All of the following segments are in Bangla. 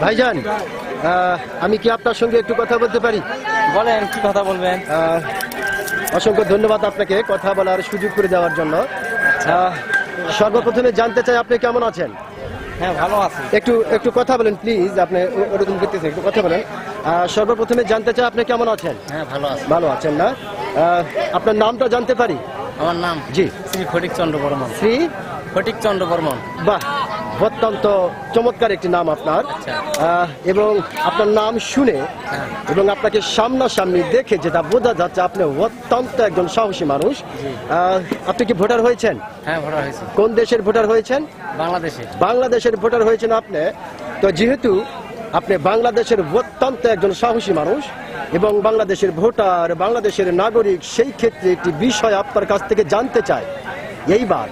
ভাইজান আহ, আমি কি আপনার সঙ্গে একটু কথা বলতে পারি? বলেন কি কথা বলবেন? আহ, অসংখ্য ধন্যবাদ আপনাকে কথা বলার সুযোগ করে দেওয়ার জন্য। আহ, সর্বপ্রথমে জানতে চাই আপনি কেমন আছেন? হ্যাঁ ভালো আছে। একটু একটু কথা বলেন প্লিজ আপনি ওরকম করতেছেন একটু কথা বলেন। সর্বপ্রথমে জানতে চাই আপনি কেমন আছেন? হ্যাঁ ভালো আছি। ভালো আছেন না? আপনার নামটা জানতে পারি? আমার নাম জি। শ্রী ফটিক চন্দ্র বর্মন। শ্রী? ফটিক চন্দ্র বর্মন। বাহ অত্যন্ত চমৎকার একটি নাম আপনার। আচ্ছা। এবং আপনার নাম শুনে হ্যাঁ। এবং আপনাকে সামনাসামনি দেখে যেটা বোঝা যাচ্ছে আপনি অত্যন্ত একজন সাহসী মানুষ। আপনি কি ভোটার হয়েছেন? হ্যাঁ কোন দেশের ভোটার হয়েছেন? বাংলাদেশে। বাংলাদেশের ভোটার হয়েছেন আপনি। তো যেহেতু আপনি বাংলাদেশের অত্যন্ত একজন সাহসী মানুষ এবং বাংলাদেশের ভোটার বাংলাদেশের নাগরিক সেই ক্ষেত্রে একটি বিষয় আপনার কাছ থেকে জানতে চাই। এইবার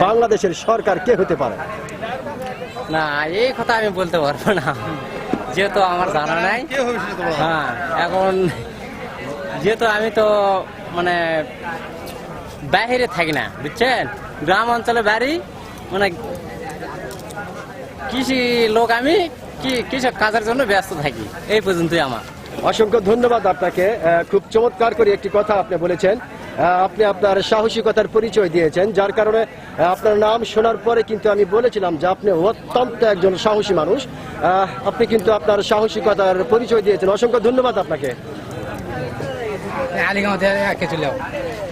বাংলাদেশের সরকার কে হতে পারে? না এই কথা আমি বলতে পারব না। যেহেতু আমার জানা নাই হ্যাঁ এখন যেহেতু আমি তো মানে বাইরে থাকি না বুঝছেন? গ্রাম অঞ্চলে বাড়ি মানে কৃষি লোক আমি কি কৃষক কাজের জন্য ব্যস্ত থাকি এই পর্যন্তই আমার। অসংখ্য ধন্যবাদ আপনাকে। আহ, খুব চমৎকার করে একটি কথা আপনি বলেছেন। আপনি আপনার সাহসিকতার পরিচয় দিয়েছেন, যার কারণে আপনার নাম শোনার পরে কিন্তু আমি বলেছিলাম যে আপনি অত্যন্ত একজন সাহসী মানুষ। আপনি কিন্তু আপনার সাহসিকতার পরিচয় দিয়েছেন। অসংখ্য ধন্যবাদ আপনাকে।